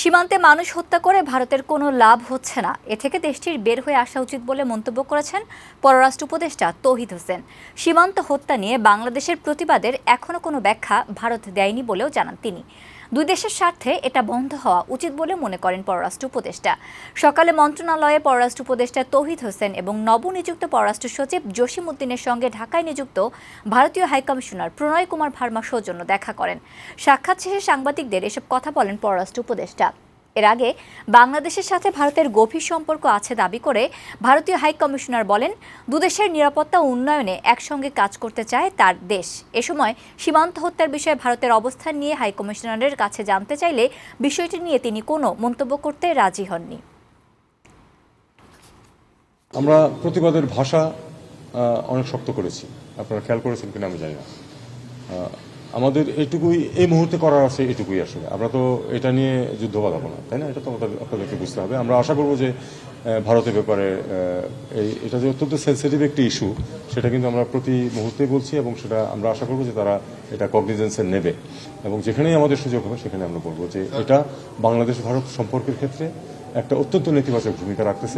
সীমান্তে মানুষ হত্যা করে ভারতের কোনো লাভ হচ্ছে না। এ থেকে দেশটির বের হয়ে আসা উচিত বলে মন্তব্য করেছেন পররাষ্ট্র উপদেষ্টা তৌহিদ হোসেন। সীমান্ত হত্যা নিয়ে বাংলাদেশের প্রতিবাদের এখনও কোনো ব্যাখ্যা ভারত দেয়নি বলেও জানান তিনি। দুই দেশের স্বার্থে এটা বন্ধ হওয়া উচিত বলে মনে করেন পররাষ্ট্র উপদেষ্টা। সকালে মন্ত্রণালয়ে পররাষ্ট্র উপদেষ্টা তৌহিদ হোসেন এবং নবনিযুক্ত পররাষ্ট্র সচিব জসিম উদ্দিনের সঙ্গে ঢাকায় নিযুক্ত ভারতীয় হাইকমিশনার প্রণয় কুমার ভার্মা সৌজন্য দেখা করেন। সাক্ষাৎ শেষে সাংবাদিকদের এসব কথা বলেন পররাষ্ট্র উপদেষ্টা। এর আগে বাংলাদেশের সাথে ভারতের গভীর সম্পর্ক আছে দাবি করে ভারতীয় হাই কমিশনার বলেন, দুদেশের নিরাপত্তা উন্নয়নে একসঙ্গে কাজ করতে চায় তার দেশ। এ সময় সীমান্ত হত্যার বিষয়ে ভারতের অবস্থান নিয়ে হাই কমিশনারের কাছে জানতে চাইলে বিষয়টি নিয়ে তিনি কোনো মন্তব্য করতে রাজি হননি। আমরা প্রতিবাদের ভাষা অনেক শক্ত করেছি। আপনারা খেয়াল করেছেন কিনা আমি জানি না। আমাদের এটুকুই এই মুহূর্তে করার আছে এটুকুই আসলে। আমরা তো এটা নিয়ে যুদ্ধ বাঁধাবো না, তাই না? এটা তো আমাদের, আপনাদেরকে বুঝতে হবে। আমরা আশা করব যে ভারতের ব্যাপারে এই, এটা যে অত্যন্ত সেন্সিটিভ একটি ইস্যু সেটা কিন্তু আমরা প্রতি মুহূর্তে বলছি এবং সেটা আমরা আশা করব যে তারা এটা কগনিজেন্সে নেবে। এবং যেখানেই আমাদের সুযোগ হবে, সেখানে আমরা বলব যে, এটা বাংলাদেশ ভারত সম্পর্কের ক্ষেত্রে একটা অত্যন্ত নেতিবাচক ভূমিকা রাখতেছে।